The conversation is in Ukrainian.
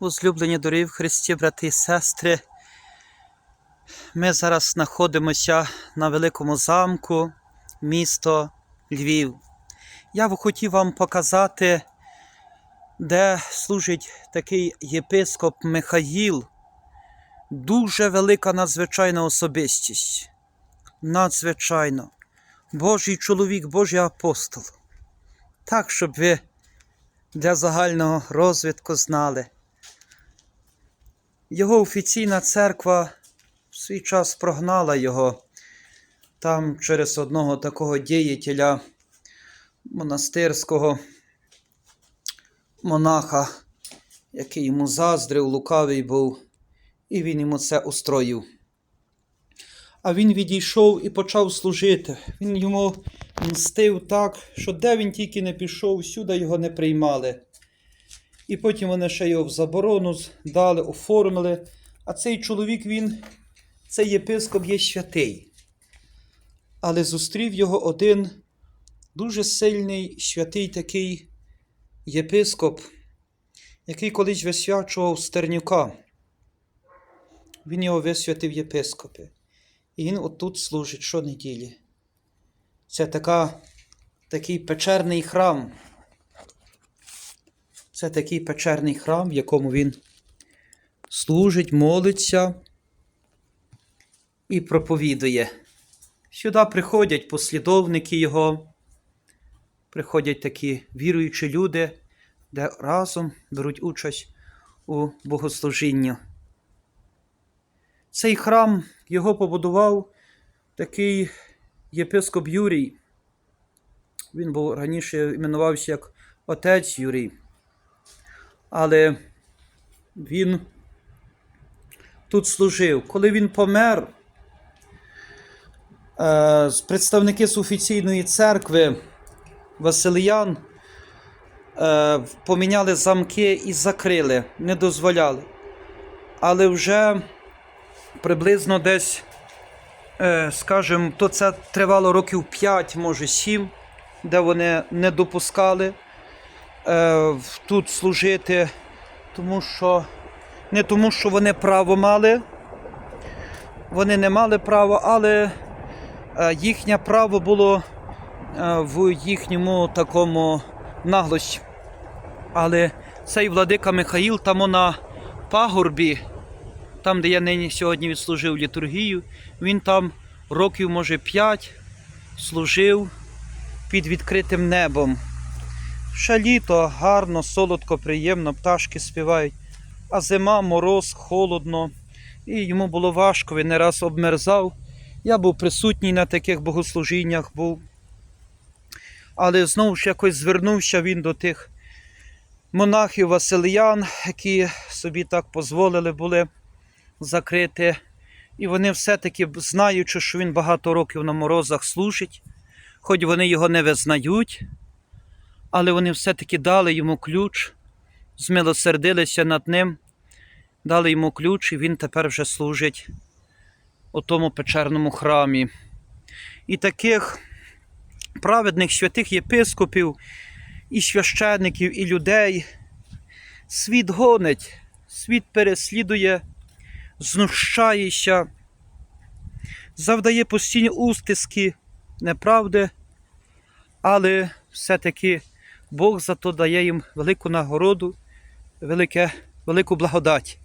Возлюблені дорогі в Христі, брати і сестри. Ми зараз знаходимося на великому замку, місто Львів. Я б хотів вам показати, де служить такий єпископ Михаїл. Дуже велика надзвичайна особистість. Надзвичайно. Божий чоловік, Божий апостол. Так, щоб ви для загального розвитку знали. Його офіційна церква в свій час прогнала його там через одного такого діятеля монастирського монаха, який йому заздрив, лукавий був, і він йому це устроїв. А він відійшов і почав служити. Він йому мстив так, що де він тільки не пішов, всюди його не приймали. І потім вони ще його в заборону дали, оформили. А цей чоловік, він, цей єпископ є святий. Але зустрів його один дуже сильний святий такий єпископ, який колись висвячував Стернюка. Він його висвятив єпископи. І він отут служить щонеділі. Це така, такий печерний храм. Це такий печерний храм, в якому він служить, молиться і проповідує. Сюди приходять послідовники його, приходять такі віруючі люди, де разом беруть участь у богослужінні. Цей храм його побудував такий єпископ Юрій. Він був раніше іменувався як отець Юрій. Але він тут служив. Коли він помер, представники з офіційної церкви Василиян е, поміняли замки і закрили, не дозволяли. Але вже приблизно десь, е, скажімо, то це тривало років 5, може 7, де вони не допускали е, тут служити, тому що не тому, що вони право мали, вони не мали права, але е, їхнє право було е, в їхньому такому наглості. Але цей владика Михаїл там на пагорбі, там, де я нині сьогодні відслужив літургію, він там років, може, 5 служив під відкритим небом. Ще літо гарно, солодко, приємно, пташки співають, а зима, мороз, холодно, і йому було важко, він не раз обмерзав. Я був присутній на таких богослужіннях, був. Але знову ж якось звернувся він до тих монахів Василиян, які собі так дозволили були закрити. І вони все-таки, знаючи, що він багато років на морозах служить, хоч вони його не визнають, але вони все-таки дали йому ключ, змилосердилися над ним, дали йому ключ, і він тепер вже служить у тому печерному храмі. І таких праведних святих єпископів, і священників, і людей світ гонить, світ переслідує, знущається, завдає постійні устиски, неправди, але все-таки Бог зато дає їм велику нагороду, велике, велику благодать.